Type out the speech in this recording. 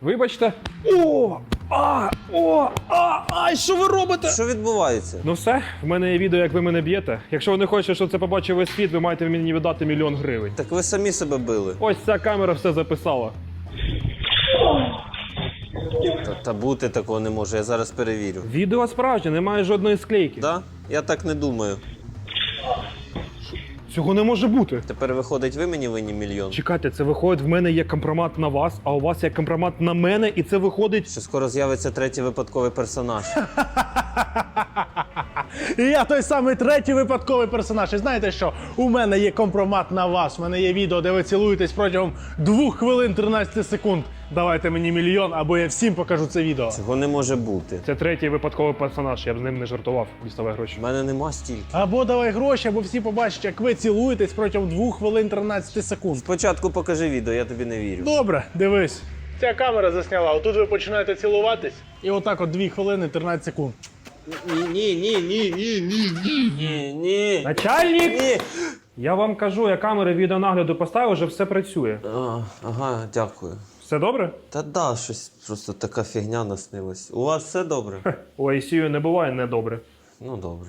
Вибачте. О! А! О! А! Ай, що ви робите? Що відбувається? Ну все, в мене є відео, як ви мене б'єте. Якщо ви не хочете, щоб це побачив весь світ, ви маєте мені віддати мільйон гривень. Так ви самі себе били. Ось ця камера все записала. Та, та бути такого не може, я зараз перевірю. Відео справжнє, немає жодної склейки. Да? Я так не думаю. Цього не може бути. Тепер виходить, ви мені винні мільйон. Чекайте, це виходить, в мене є компромат на вас, а у вас є компромат на мене, і це виходить. Що скоро з'явиться третій випадковий персонаж. І я той самий третій випадковий персонаж. І знаєте що? У мене є компромат на вас. У мене є відео, де ви цілуєтесь протягом 2 хвилин 13 секунд. Давайте мені мільйон, або я всім покажу це відео. Цього не може бути. Це третій випадковий персонаж, я б з ним не жартував. Діставай гроші. У мене нема стільки. Або давай гроші, або всі побачать, як ви цілуєтесь протягом 2 хвилин 13 секунд. Спочатку покажи відео, я тобі не вірю. Добре, дивись. Ця камера засняла. Отут ви починаєте цілуватись, і отак от 2 хвилини 13 секунд. Ні, ні, ні, ні, ні, ні, ні, ні. Начальник! Ні. Я вам кажу, я камери відеонагляду поставив, вже все працює. А, ага, дякую. Все добре? Та да, щось просто така фігня наснилась. У вас все добре? У ICU не буває недобре. Ну добре.